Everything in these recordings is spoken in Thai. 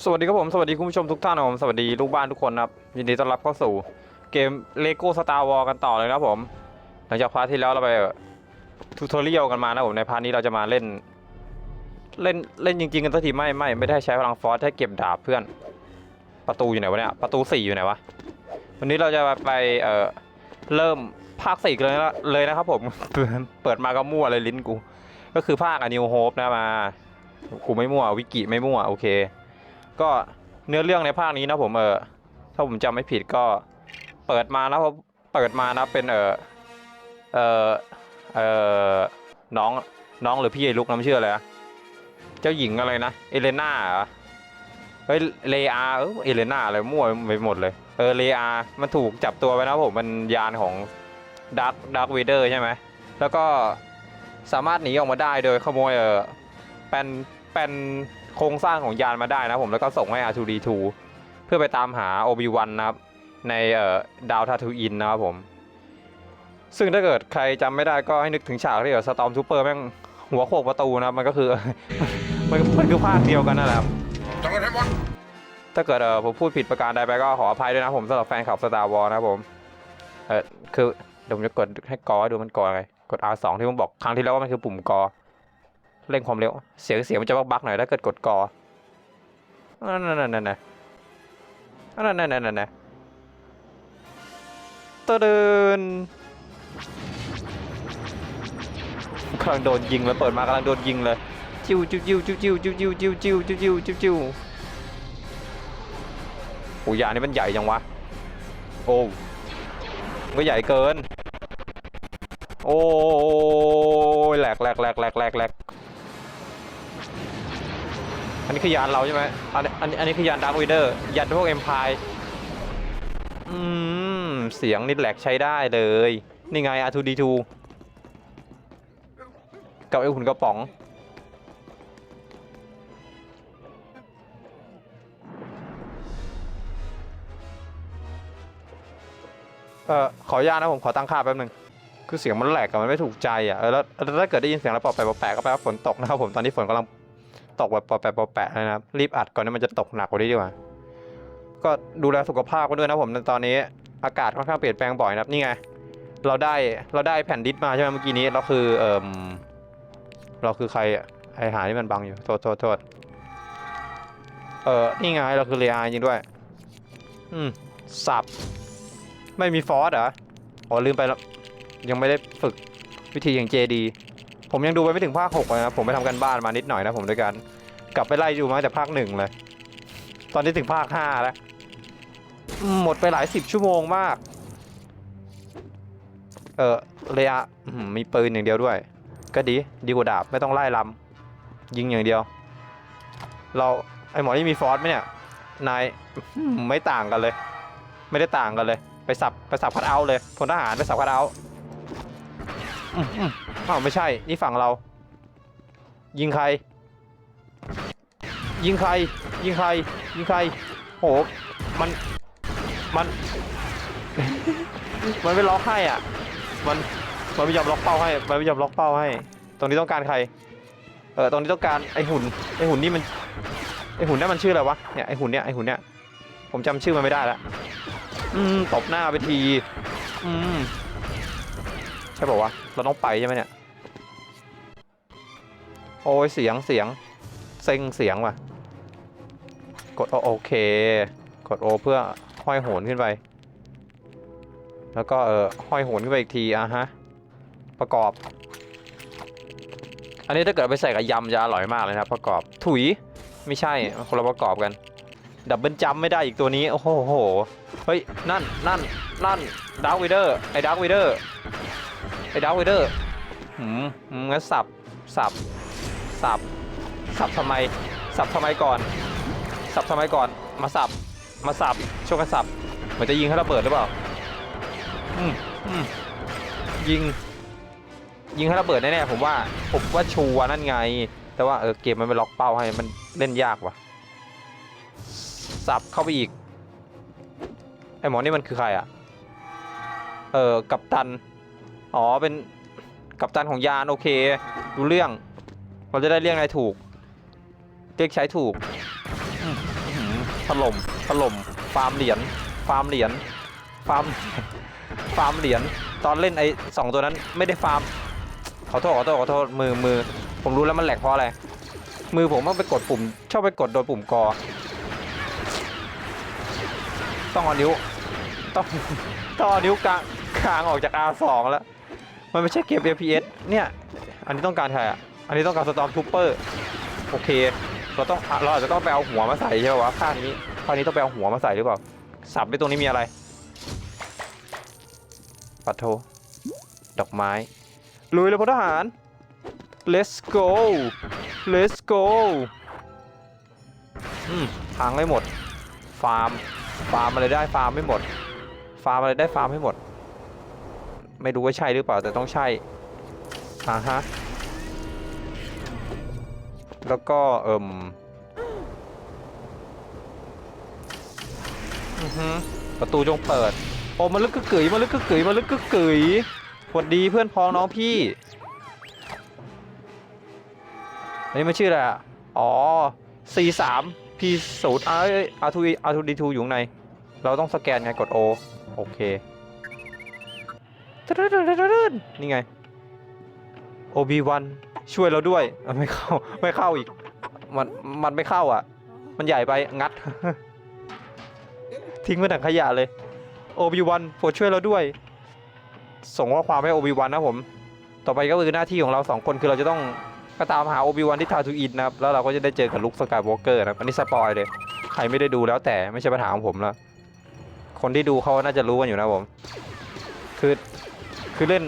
สวัสดีครับผมสวัสดีคุณผู้ชมทุกท่านนะครับผมสวัสดีลูกบ้านทุกคนนะครับยินดีต้อนรับเข้าสู่เกม Lego Star Wars กันต่อเลยนะครับผมหลังจากพาร์ทที่แล้วเราไปทูทอเรียลกันมานะผมในพาร์ทนี้เราจะมาเล่น เล่นเล่นจริงๆกันสักทีไม่ไม่ไม่ได้ใช้พลังฟอสให้เก็บดาบเพื่อนประตูอยู่ไหนวะเนี่ยประตูสี่อยู่ไหนวะวันนี้เราจะไปเอ่อเริ่มภาคสี่เลยนะเลยนะครับผมเปิดมาก็มั่วเลยลิ้นกู ก็คือภาคอนิวโฮปนะมากูไม่มั่ววิกิไม่มั่วโอเค ก็เนื้อเรื่องในภาคนี้นะผมเออถ้าผมจำไม่ผิดก็เปิดมานะผมเปิดมานะเป็นเออเออเออน้องน้องหรือพี่ไอ้ลุกน้ำเชื่อเลยอะเจ้าหญิงอะไรนะเอเลน่าเหรอเฮ้ยเลอาเออเอเลน่าอะไรมั่วไปหมดเลยเออเลอามันถูกจับตัวไปนะผมมันยานของดักดักวีเดอร์ใช่ไหมแล้วก็สามารถหนีออกมาได้โดยขโมยเออแปนแปน โครงสร้างของยานมาได้นะผมแล้วก็ส่งให้ R2D2 เพื่อไปตามหา Obi-Wan นะครับ ในเอ่อดาวทาทูอินนะครับผม ซึ่งถ้าเกิดใครจำไม่ได้ก็ให้นึกถึงฉากที่เออสตอมทูเปอร์แม่งหัวโขกประตูนะครับมันก็คือ มันมันคือภาคเดียวกันนั่นแหละครับจังหวัดให้หมดถ้าเกิดเออผมพูดผิดประการใดไปก็ขออภัยด้วยนะผมสำหรับแฟนคลับ Star Wars นะครับผมเออคือเดี๋ยวผมจะกดให้กอให้ดูมันกออะไรกด R2 ที่ผมบอกครั้งที่แล้วว่ามันคือปุ่มกอ เร่งความเร็ว เสียงเสียงมันจะบักๆหน่อยถ้าเกิดกดกอนั่นนั่นนั่นนั่นนั่นนั่นนั่นนั่นนั่นตัวเดินกำลังโดนยิงเลยเปิดมากำลังโดนยิงเลยจิ้วจิ้วจิ้วจิ้วจิ้วจิ้วจิ้วจิ้วจิ้วจิ้วจิ้วจิ้วจิ้วโอ้ยานี่มันใหญ่จังวะโอ้ก็ใหญ่เกิน โอ้แหลกแหลกแหลกแหลกแหลกแหลก อันนี้คือยานเราใช่ไหมอันนี้อันนี้อันนี้คือยานดาร์ v วเดอร์ยานพวกเอ็มพายอืม เสียงนี่แหลกใช้ได้เลย นี่ไง R2D2 กับไอ้หุ่นกระป๋อง เอ่อ ขออนุญานะผมขอตั้งค่าแป๊บหนึ่ง คือเสียงมันแหลกกับมันไม่ถูกใจอะเออแล้วถ้าเกิดได้ยินเสียงแล้วปอแปะปอแปะก็แปลว่าฝนตกนะครับผมตอนนี้ฝนกำลังตกแบบปอแปะปอแปะเลยนะครับรีบอัดก่อนที่มันจะตกหนักกว่านี้ดีกว่าก็ดูแลสุขภาพกันด้วยนะผมในตอนนี้อากาศค่อนข้างเปลี่ยนแปลงบ่อยนะครับนี่ไงเราได้เราได้แผ่นดิสมาใช่ไหมเมื่อกี้นี้เราคือเอ่มเราคือใครอะไอหาที่มันบังอยู่โทษโทษโทษเออนี่ไงเราคือเรียจริงด้วย อืมสับ ไม่มีฟอสเหรออ๋อลืมไปแล้ว ยังไม่ได้ฝึกวิธีอย่าง JD ผมยังดูไปไม่ถึงภาค6เลยนะผมไปทำกันบ้านมานิดหน่อยนะผมด้วยกันกลับไปไล่ดูมาแต่ภาคหนึ่งเลย ตอนนี้ถึงภาค5แล้ว หมดไปหลายสิบชั่วโมงมาก เออเรียมีปืนอย่างเดียวด้วย ก็ดี ดีกว่าดาบไม่ต้องไล่ลำยิงอย่างเดียว เราไอหมอที่มีฟอสไหมเนี่ย นายไม่ต่างกันเลย ไม่ได้ต่างกันเลย ไปสับไปสับคัดเอาเลยพลทหารไปสับคัดเอา อ้าวไม่ใช่ นี่ฝั่งเรา ยิงใคร ยิงใคร ยิงใคร ยิงใคร โห มัน มัน มันไม่ล็อกให้อะ มัน มันไม่ยอมล็อกเป้าให้ มันไม่ยอมล็อกเป้าให้ ตรงนี้ต้องการใคร เออ ตรงนี้ต้องการไอหุ่น ไอหุ่นนี่มัน ไอหุ่นนี่มันชื่ออะไรวะ เนี่ย ไอหุ่นเนี่ย ไอหุ่นเนี่ย ผมจำชื่อมันไม่ได้ล้วอืม ตบหน้าไปที อืม ช่ป่าวะ เราต้องไปใช่ไหมเนี่ย โอ้ยเสียงเสียง เซ็งเสียงว่ะ กดโอโอเค กดโอเพื่อห้อยโหนขึ้นไป แล้วก็เออห้อยโหนขึ้นไปอีกทีอะฮะ ประกอบ อันนี้ถ้าเกิดไปใส่กับยำจะอร่อยมากเลยนะครับประกอบ ถุย ไม่ใช่มันคนละประกอบกัน ดับเบิลจัมไม่ได้อีกตัวนี้ โอ้โห เฮ้ย นั่นนั่นนั่นดาร์ v วเดอร์ไอ้ดาร์ v วเดอร์ ไอ้ดาร์ v วเดอร์หืมหืมงั้นสับ สับ สับ สับทำไม สับทำไมก่อน สับทำไมก่อน มาสับ มาสับช่วยกันสับ เหมือนจะยิงให้ระเบิดหรือเปล่า อืมอืมยิง ยิงให้ระเบิดแน่ๆผมว่า ผมว่าชัวนั่นไง แต่ว่าเออเกมมันไม่ล็อกเป้าให้ มันเล่นยากว่ะ สับเข้าไปอีก ไอหมอนี่มันคือใครอะเออ กัปตัน อ๋อ เป็นกัปตันของยานโอเค ดูเรื่อง เราจะได้เรียกอะไรถูก เรียกใช้ถูกถล่มถล่มฟาร์มเหรียญฟาร์มเหรียญฟาร์มฟาร์มเหรียญตอนเล่นไอ้สองตัวนั้นไม่ได้ฟาร์มขอโทษขอโทษขอโทษมือมือ ผมรู้แล้วมันแหลกเพราะอะไรมือผมต้องไปกดปุ่ม ชอบไปกดโดนปุ่มกอ ต้องเอานิ้วต้องต้องเอานิ้วกลางกลางออกจาก R2 แล้ว มันไม่ใช่เกม FPS เนี่ย อันนี้ต้องการใครอะ อันนี้ต้องการสตอมทูเปอร์ โอเค เราต้องเราอาจจะต้องไปเอาหัวมาใส่ใช่ไหมวะภาคนี้ภาคนี้ต้องไปเอาหัวมาใส่หรือเปล่า สับไปตรงนี้มีอะไร ปัดโท ดอกไม้ ลุยเลยพลทหาร let's go let's go อืมทางไม่หมด ฟาร์ม ฟาร์มอะไรได้ฟาร์มไม่หมด ฟาร์มอะไรได้ฟาร์มให้หมด ไม่รู้ว่าใช่หรือเปล่าแต่ต้องใช่อ่าฮะแล้วก็เอิ่มอือฮึประตูจงเปิด โอ้มาลึกกึกกึ๋ยมาลึกกึกกึ๋ยมาลึกกึกกึ๋ยสวัสดีเพื่อนพ้องน้องพี่อันนี้มันชื่ออะไรอะ อ๋อ C3 P0 อ่าเอ้ย R2 R2D2 อยู่ข้างในเราต้องสแกนไงกด O โอเค ตึ๊ดๆๆๆนี่ไง OB1 ช่วยเราด้วยไม่เข้าไม่เข้าอีก มันมันไม่เข้าอะ มันใหญ่ไปงัด ทิ้งไว้ถังขยะเลย OB1 โปรดช่วยเราด้วย ส่งข้อความให้ OB1 นนะผม ต่อไปก็คือหน้าที่ของเราสองคนคือเราจะต้องไปตามหา OB1 ที่ทาทูอินนะครับแล้วเราก็จะได้เจอกับลุคสกายวอล์กเกอร์นะอันนี้สปอยเลยใครไม่ได้ดูแล้วแต่ไม่ใช่ปัญหาของผมแล้วคนที่ดูเขาน่าจะรู้กันอยู่นะผม คือ คือเล่น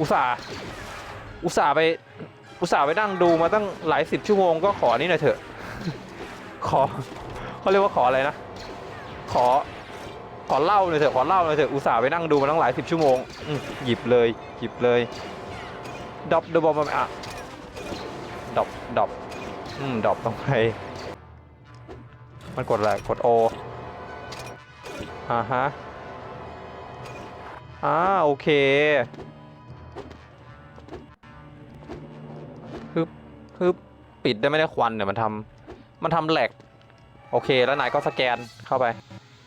อุตส่าห์อุตส่าห์ไปอุตส่าห์ไปนั่งดูมาตั้งหลายสิบชั่วโมงก็ขอนี่หน่อยเถอะ ขอเขาเรียกว่าขออะไรนะ ขอขอเล่าหน่อยเถอะขอเล่าหน่อยเถอะอุตส่าห์ไปนั่งดูมาตั้งหลายสิบชั่วโมงอืหยิบเลยหยิบเลยดรอปเดบอมมาอะดรอปดรอปอืมดรอปตรงไหนมันกดอะไรกด O อ่าฮะ อ่าโอเคฮึบฮึบปิดได้ไม่ได้ควันเนี่ยมันทำมันทำแหลก โอเค แล้วนายก็สแกนเข้าไป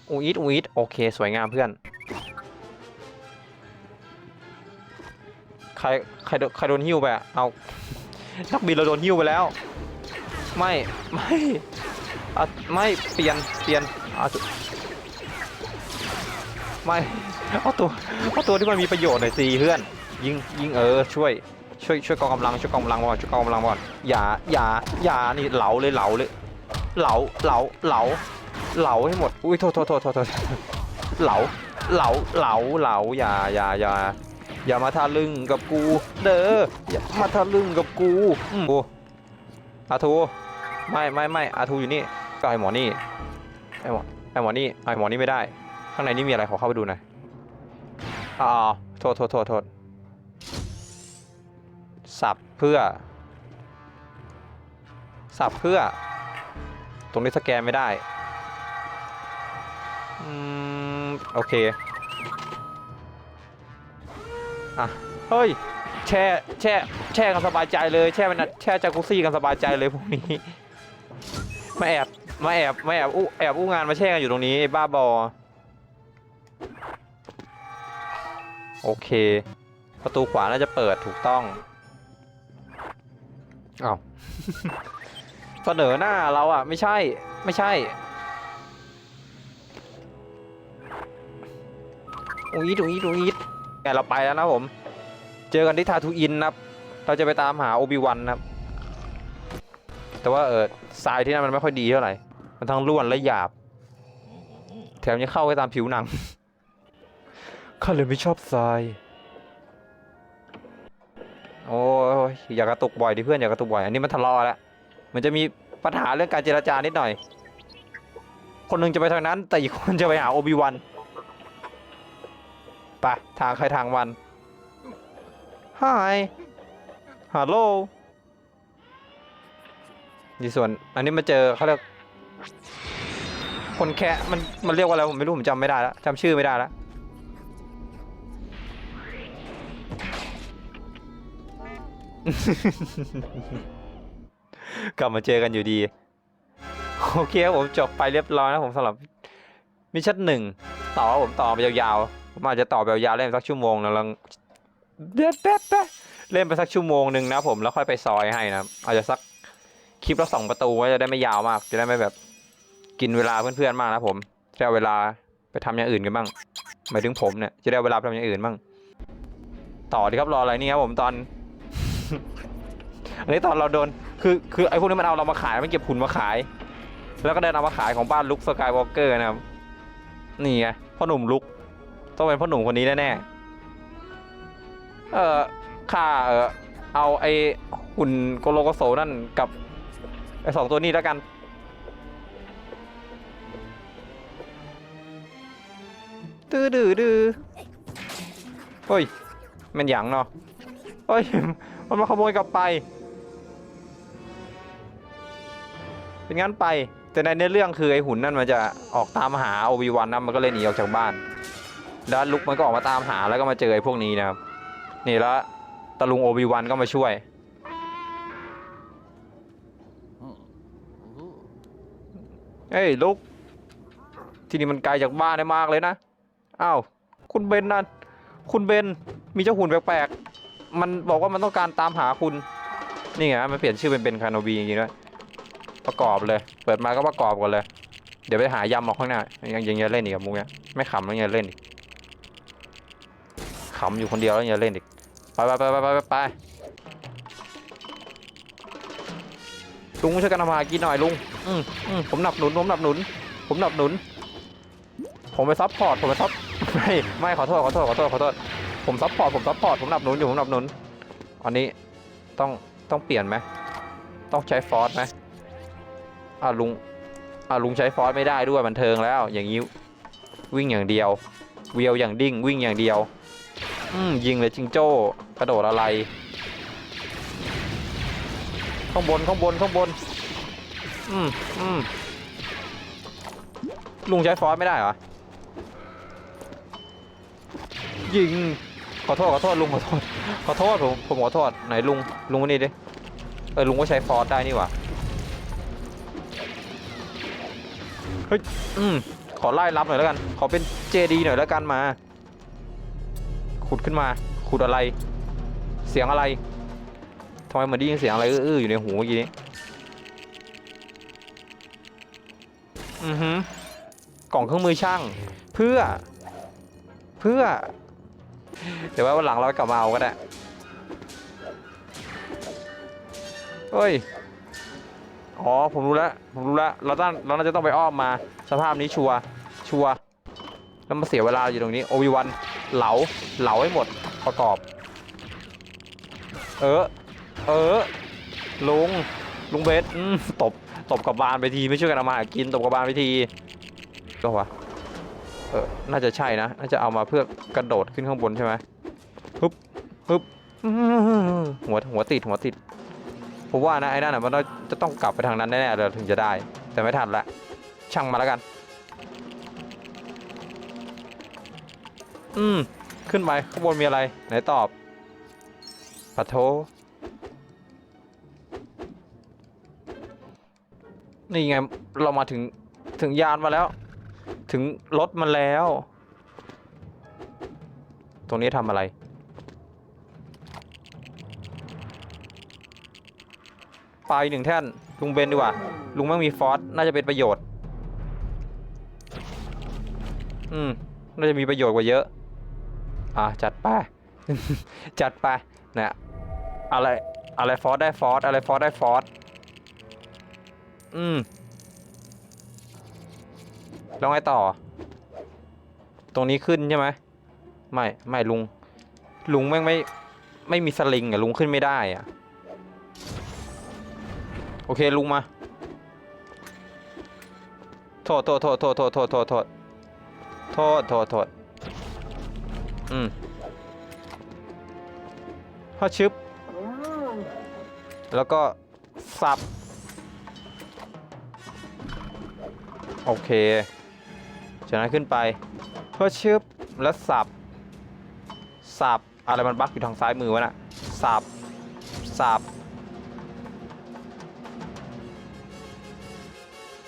อูอีทอูอีทโอเค สวยงามเพื่อน ใครใครโดนใครโดนหิ้วไปเอานักบินเราโดนหิ้วไปแล้ว ไม่ไม่อะไม่เปลี่ยนเปลี่ยนอาจุไม่ เอาตัวเอาตัวที่มันมีประโยชน์หน่อยสิเพื่อน ยิงยิงเออช่วยช่วยช่วยกองกำลังช่วยกองกำลังก่อนช่วยกองกำลังก่อนอย่าอย่าอย่านี่เหลาเลยเหลาเลยเหลาเหลาเหลาเหลาให้หมดอุ้ยโทษโทษโทษโทษโทษเหลาเหลาเหลาเหลาอย่าอย่าอย่าอย่ามาทะลึ่งกับกู เด้ออย่ามาทะลึ่งกับกูอืมโออาทูไม่ไม่ไม่อาทูอยู่นี่ก็ไอหมอนี่ไอหมอไอหมอนี่ไอหมอนี่ไม่ได้ ข้างในนี่มีอะไรขอเข้าไปดูหน่อย อ่าโทษโทษโทษโทษสับเพื่อ สับเพื่อ ตรงนี้สแกนไม่ได้ อืม โอเค อะ เฮ้ย แช่ แช่ แช่กันสบายใจเลย แช่เป็นแช่จากุซี่กันสบายใจเลยพวกนี้ มาแอบ มาแอบ มาแอบอู้แอบอู้งานมาแช่กันอยู่ตรงนี้บ้าบอ โอเค ประตูขวาน่าจะเปิดถูกต้องอ้าวเสนอหน้าเราอะ ไม่ใช่ ไม่ใช่อูอีดอูอีดอูอีดแกเราไปแล้วนะผม เจอกันที่ทาทูอินนะครับ เราจะไปตามหาโอบิวันนะครับ แต่ว่าเออทรายที่นั่นมันไม่ค่อยดีเท่าไหร่ มันทั้งร่วนและหยาบ แถมยังเข้าไปตามผิวหนัง ข้าเลยไม่ชอบทราย โอ้ยอย่ากระตุกบ่อยดิเพื่อนอย่ากระตุกบ่อย อันนี้มันทะเลาะแล้วมันจะมีปัญหาเรื่องการเจรจานิดหน่อย คนหนึ่งจะไปทางนั้น แต่อีกคนจะไปหาโอบิวันไปทางใครทางมัน Hi Hello นี่ส่วน อันนี้มาเจอเขาเรียกคนแค่มันมันเรียกว่าอะไรผมไม่รู้ผมจำไม่ได้แล้วจำชื่อไม่ได้แล้ว กลับมาเจอกันอยู่ดี โอเคครับผมจบไปเรียบร้อยนะผมสำหรับมิชชั่นหนึ่งต่อผมต่อไปยาวๆผมอาจจะต่อไปยาวๆเล่นสักชั่วโมงแล้วลังเด็ดเล่นไปสักชั่วโมงหนึ่งนะผมแล้วค่อยไปซอยให้นะอาจจะสักคลิปละสองประตูก็จะได้ไม่ยาวมาก จะได้ไม่แบบกินเวลาเพื่อนๆมากนะผมจะเอาเวลาไปทำอย่างอื่นกันบ้างหมายถึงผมเนี่ยจะได้เอาเวลาไปทำอย่างอื่นบ้างต่อดีครับรออะไรนี่ครับผมตอน อันนี้ตอนเราโดนคือคือไอ้พวกนี้มันเอาเรามาขายมันเก็บหุ่นมาขาย แล้วก็เดินเอามาขายของบ้านลุกสกายวอล์กเกอร์นะครับนี่ไงพ่อหนุ่มลุกต้องเป็นพ่อหนุ่มคนนี้แน่ๆเออค่าเออเอาไอ้หุ่นโกโลโกโซนั่นกับไอ้สองตัวนี้แล้วกันตื้อดื้อดื้อเฮ้ยมันหยังเนาะเฮ้ย มันมาขโมยกลับไป เป็นงั้นไป แต่ในเนื้อเรื่องคือไอ้หุ่นนั่นมันจะออกตามหาโอบิวันนะมันก็เลยหนีออกจากบ้าน แล้วลุกมันก็ออกมาตามหาแล้วก็มาเจอไอ้พวกนี้นะครับ นี่แล้วตะลุงโอบิวันก็มาช่วย เฮ้ยลุก ที่นี่มันไกลจากบ้านได้มากเลยนะ อ้าว คุณเบนนั่น คุณเบน มีเจ้าหุ่นแปลกๆ มันบอกว่ามันต้องการตามหาคุณ นี่ไง มันเปลี่ยนชื่อเป็นเบนคาโนบีจริงๆด้วย ประกอบเลย เปิดมาก็ประกอบก่อนเลย เดี๋ยวไปหายำออกข้างหน้า ยังยังจะเล่นอีกกับมุกเนี้ยไม่ขำแล้วยังเล่นอีกขำอยู่คนเดียวแล้วยังเล่นอีกไปไปไปไปไปไปลุงช่วยกันทำมาหากินหน่อยลุงอืมอืมผมหนับหนุนผมหนับหนุน ผมหนับหนุน ผมไปซับพอร์ตผมไปซับไม่ไม่ขอโทษขอโทษขอโทษขอโทษผมซับพอร์ตผมซับพอร์ตผมหนับหนุนอยู่ผมหนับหนุนอันนี้ต้องต้องเปลี่ยนไหมต้องใช้ฟอสไหม อ่าลุงอ่าลุงใช้ฟอสไม่ได้ด้วยบันเทิงแล้ว อย่างนี้วิ่งอย่างเดียวเวียวอย่างดิ้งวิ่งอย่างเดียว อืมยิงเลยจิงโจ้ กระโดดอะไร ข้างบนข้างบนข้างบน อืมอืมลุงใช้ฟอสไม่ได้เหรอ ยิง ขอโทษขอโทษลุงขอโทษ ขอโทษผมผมขอโทษไหนลุงลุงมานี่ดิ เออลุงก็ใช้ฟอสได้นี่หว่า เฮ้ยอืมขอไล่รับหน่อยแล้วกัน ขอเป็นเจดีหน่อยแล้วกันมา ขุดขึ้นมา ขุดอะไร เสียงอะไรทำไมเหมือนได้ยินเสียงอะไรอื้อๆอยู่ในหูเมื่อกี้นี้อือฮึกล่องเครื่องมือช่าง เพื่อ เพื่อ เดี๋ยวไว้วันหลังเรากลับมาเอาก็ได้เฮ้ย อ๋อผมรู้แล้วผมรู้แล้วเราต้องเราน่าจะต้องไปอ้อมมาสภาพนี้ชัวร์ชัวร์แล้วมาเสียเวลาอยู่ตรงนี้โอวิวันเหลาเหลาให้หมดประกอบ เออเออลุงลุงเบสตบตบกับบานไปทีไม่ช่วยกันเอามากินตบกับบานไปทีก็วะเออน่าจะใช่นะน่าจะเอามาเพื่อกระโดดขึ้นข้างบนใช่ไหมฮึบฮึบหัวหัวติดหัวติด ผมว่านะไอ้นั่นน่ะมันจะต้องกลับไปทางนั้นแน่ๆเลยถึงจะได้ แต่ไม่ทันละ ช่างมาแล้วกัน อืม ขึ้นไปข้างบนมีอะไร ไหนตอบปะโท นี่ไง เรามาถึงถึงยานมาแล้ว ถึงรถมาแล้ว ตรงนี้ทำอะไร ปลาอีกหนึ่งแท่น ลุงเบนดีกว่า ลุงไม่งมีฟอสน่าจะเป็นประโยชน์ อืม น่าจะมีประโยชน์กว่าเยอะ อะจัดไป จัดไปเนี่ยอะไรอะไรฟอสได้ฟอสอะไรฟอสได้ฟอสอืมแล้วไงต่อ ตรงนี้ขึ้นใช่ไหมไม่ ไม่ลุง ลุงแม่งไม่ ไม่มีสลิงอะลุงขึ้นไม่ได้อะ โอเคลุงมาโทษโทษโทษโทษโทษโทษโทษโทษโทษโทษโทษอืมพอชึบ แล้วก็ สับ โอเคจากนั้นขึ้นไปเพื่อชึบ แล้วสับ สับ อะไรมันบั๊กอยู่ทางซ้ายมือวะน่ะ สับ สับ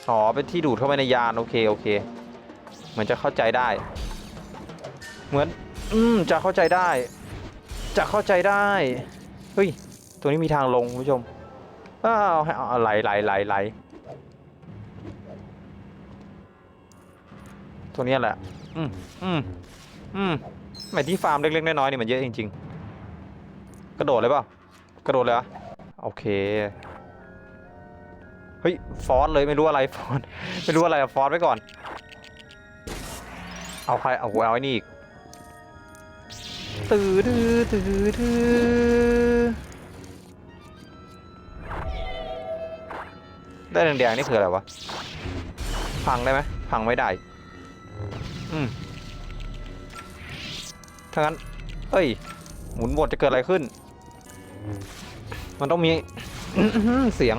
อ๋อเป็นที่ดูดเข้าไปในยานโอเคโอเค เหมือนจะเข้าใจได้ เหมือน อืมจะเข้าใจได้ จะเข้าใจได้เฮ้ยตัวนี้มีทางลงคุณผู้ชมอ้าวให้เอไหลไหลไหลไหลตัวนี้แหละ อืมอืมอืมทำไมที่ฟาร์มเล็กๆน้อยๆนี่มันเยอะจริง ๆ กระโดดเลยเปล่ากระโดดเลยเหรอโอเค เฮ้ยฟอสเลยไม่รู้อะไรฟอสไม่รู้อะไรฟอสไว้ก่อน เอาใครเอาเอาไอ้นี่อีกตื้อดื้อตื้อดื้อได้แดงๆนี่คืออะไรวะพังได้ไหมพังไม่ได้ อืมถ้างั้น เอ้ย หมุนบทจะเกิดอะไรขึ้น มันต้องมีเสียง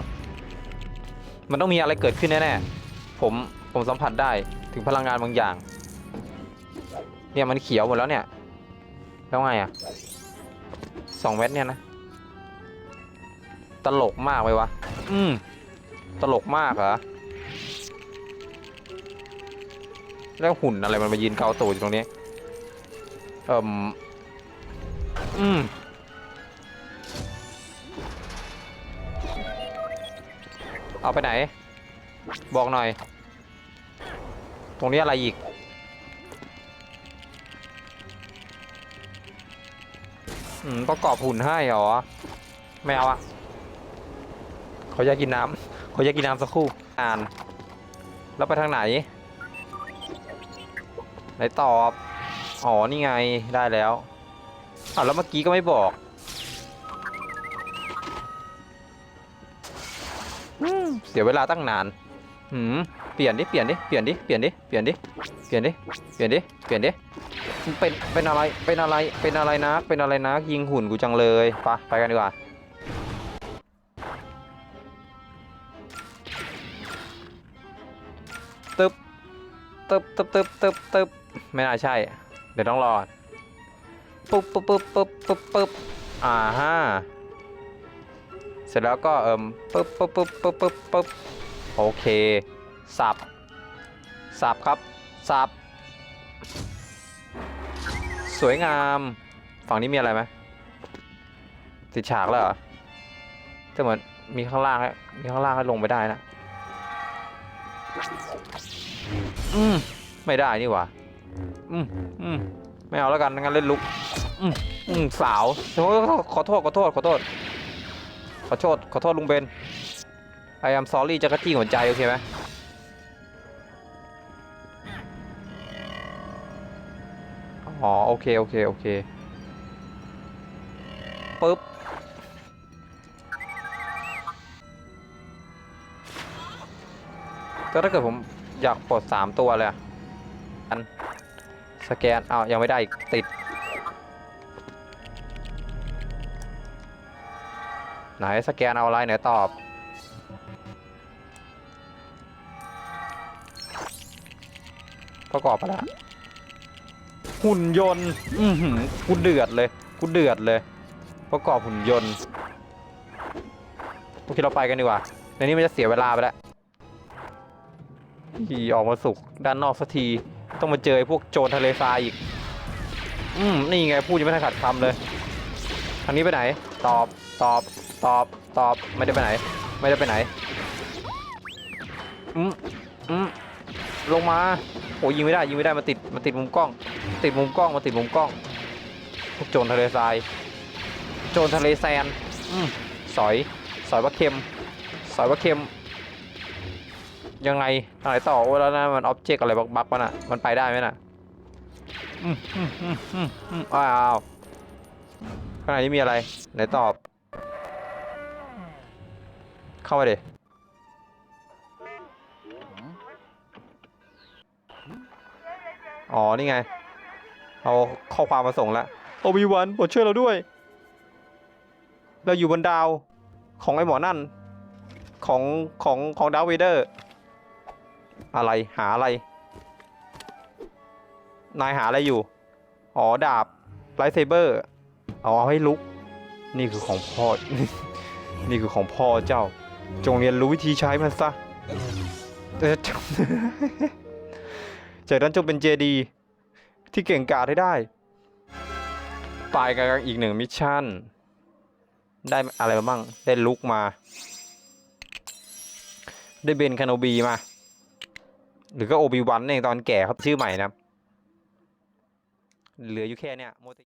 มันต้องมีอะไรเกิดขึ้นแน่ๆ ผมผมสัมผัสได้ถึงพลังงานบางอย่าง เนี่ยมันเขียวหมดแล้วเนี่ย แล้วไงอะสองเม็ดเนี่ยนะ ตลกมากไปวะ อืม ตลกมากเหรอ แล้วหุ่นอะไรมันมายืนเกาตูดอยู่ตรงนี้ เอ่มอืม เอาไปไหน บอกหน่อย ตรงนี้อะไรอีก อืม ประกอบหุ่นให้เหรอ ไม่เอาอะเขาอยากกินน้ำเขาอยากกินน้ำสักครู่ อ่าน แล้วไปทางไหน ไหนตอบ อ๋อ นี่ไง ได้แล้ว อ้าวแล้วเมื่อกี้ก็ไม่บอก เสียเวลาตั้งนานหืมเปลี่ยนดิ เปลี่ยนดิ เปลี่ยนดิ เปลี่ยนดิ เปลี่ยนดิ เปลี่ยนดิ เปลี่ยนดิ เปลี่ยนดิ เป็น เป็นอะไร เป็นอะไร เป็นอะไรนะ เป็นอะไรนะ ยิงหุ่นกูจังเลยไปไปกันดีกว่า ตึ๊บตึ๊บตึ๊บตึ๊บตึ๊บตึ๊บไม่น่าใช่ เดี๋ยวต้องรอ ปุ๊บปุ๊บปุ๊บปุ๊บปุ๊บปุ๊บอ่าฮะ เสร็จแล้วก็เอิมปุ๊บปุ๊บปุ๊บปุ๊บปุ๊บปุ๊บโอเค สับ สับครับ สับ สวยงาม ฝั่งนี้มีอะไรไหมติดฉากแล้วเหรอแต่เหมือนมีข้างล่างมีข้างล่างให้ลงไปได้นะ อืม ไม่ได้นี่หว่า อืมอืมไม่เอาแล้วกันงั้นเล่นลุก อืมอืมสาว ขอโทษ ขอโทษ ขอโทษ ขอโทษขอโทษลุงเบน I am sorry จักระจี้หัวใจ โอเคไหมอ๋อ โอเค โอเค โอเคปึ๊บ ก็ถ้าเกิดผมอยากปลดสามตัวเลยอะอัน สแกนอ้าวยังไม่ได้อีกติด ไหนสแกนเอาอะไรไหนตอบ ประกอบไปแล้วหุ่นยนต์ อือหือกูเดือดเลยกูเดือดเลย ประกอบหุ่นยนต์โอเคเราไปกันดีกว่าในนี้มันจะเสียเวลาไปแล้วขี่ออกมาสุกด้านนอกสักทีต้องมาเจอไอ้พวกโจรทะเลทรายอีก อืมนี่ไงพูดยังไม่ทันขาดคำเลยทางนี้ไปไหน ตอบตอบ ตอบตอบไม่ได้ไปไหน ไม่ได้ไปไหนอืมอืมลงมาโอ้ยิงไม่ได้ยิงไม่ได้มาติดมาติดมุมกล้อง ติดมุมกล้องมาติดมุมกล้องพวกโจรทะเลทราย โจรทะเลแซนอืมสอยสอยว่าเค็มสอยว่าเค็ม ยังไงอะไรต่อโอ้แล้วนะมันอ็อบเจกต์อะไรบักๆวะน่ะมันไปได้ไหมน่ะอืมอืมอืมอืมอ้าวข้างในนี้มีอะไรไหนตอบ เข้ามาดิอ๋อ นี่ไง เอาข้อความมาส่งแล้วโอบิวันโปรดช่วยเราด้วย เราอยู่บนดาวของไอ้หมอนั่น ของของของดาวเวเดอร์ อะไรหาอะไร นายหาอะไรอยู่ อ๋อ ดาบไลท์เซเบอร์เอาให้ลุก นี่คือของพ่อ นี่คือของพ่อเจ้า จงเรียนรู้วิธีใช้มันซะเจากนั้นจงเป็นเจดีที่เก่งกาจให้ได้ไปกันอีกหนึ่งมิชชั่น ได้อะไรมาบ้าง ได้ลุกมา ได้เบนคาโนบีมา หรือก็โอบิวันเองตอนแก่ครับชื่อใหม่นะ เหลืออยู่แค่เนี้ยโม